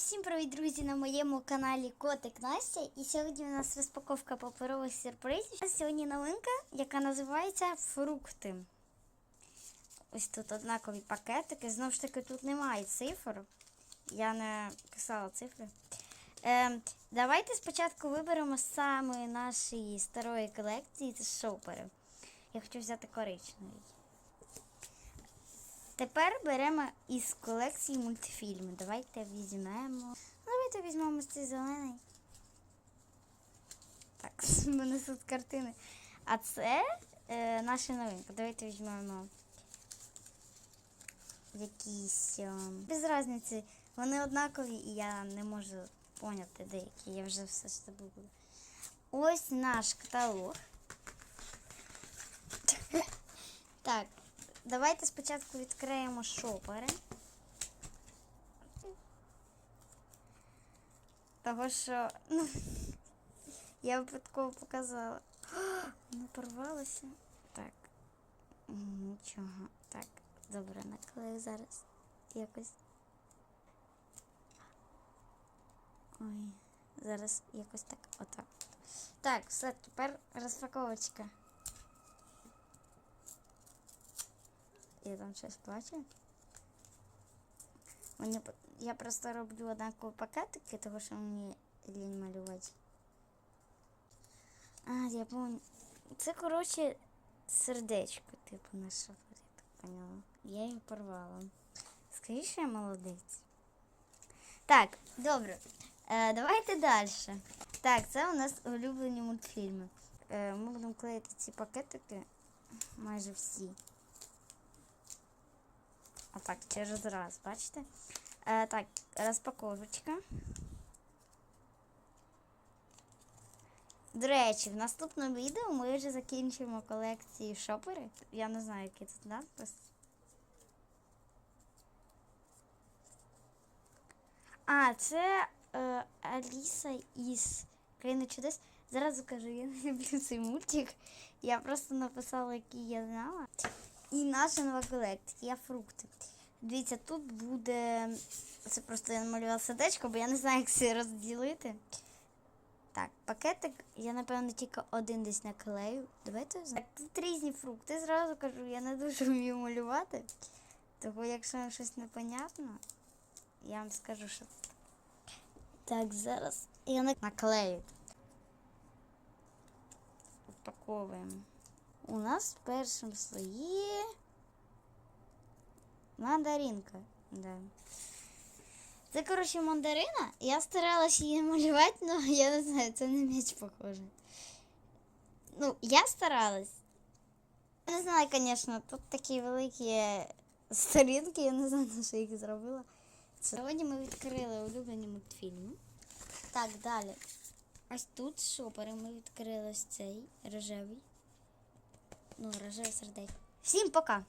Всім привіт, друзі, на моєму каналі Котик Настя. І сьогодні у нас розпаковка паперових сюрпризів. А Сьогодні новинка, яка називається фрукти. Ось тут однакові пакетики. Знову ж таки, тут немає цифр. Я не писала цифри. Е, давайте спочатку виберемо з самої нашої старої колекції це шопери. Я хочу взяти коричневий. Тепер беремо із колекції мультфільми. Давайте візьмемо. Давайте візьмемо цей зелений. Так, в мене тут картини. А це е, наша новинка. Давайте візьмемо якісь. е, без різниці. Вони однакові і я не можу поняти деякі. Я вже все забула. Ось наш каталог. Так, давайте спочатку відкриємо шопери. Того що, ну, я випадково показала. Не порвалося. Так. Нічого. Так, добре, наклею зараз якось. Ой, зараз якось так. Отак. Так, все, тепер розпаковочка. Я там щось плачу. Мені, я просто роблю однакові пакетики, тому що мені лінь малювати. А, я помню. Це, коротше, сердечко, типу, на шофер, я так поняла. Я її порвала. Що я молодець. Так, добре. Е, давайте далі. Так, це у нас улюблені мультфільми. Е, ми будемо клеїти ці пакетики майже всі. Отак, через раз, бачите? Е, так, розпаковочка. До речі, в наступному відео ми вже закінчимо колекцію шопери. Я не знаю, який тут надпис. А, це е, Аліса із Країни чудес. Зараз кажу, я не люблю цей мультик. Я просто написала, який я знала. І наша нова колекція фрукти. Дивіться, тут буде. Це просто я намалювала сердечко, бо я не знаю, як це розділити. Так, пакетик, я напевно тільки один десь наклею. Давайте. Так, тут різні фрукти. Зразу кажу, я не дуже вмію малювати. Тому якщо вам щось непонятно, я вам скажу, що. Так, зараз я наклею. Упаковуємо. У нас в першому слої мандаринка. Да. Це, коротше, мандарина. Я старалась її малювати, але я не знаю, це не м'яч похоже. Ну, я старалась. Я не знаю, звісно, тут такі великі сторінки, я не знаю, на що їх зробила. Сьогодні ми відкрили улюблені мультфільми. Так, далі. Ось тут шопери ми відкрили ось цей рожевий. Ну, рожеве сердечко. Всім пока!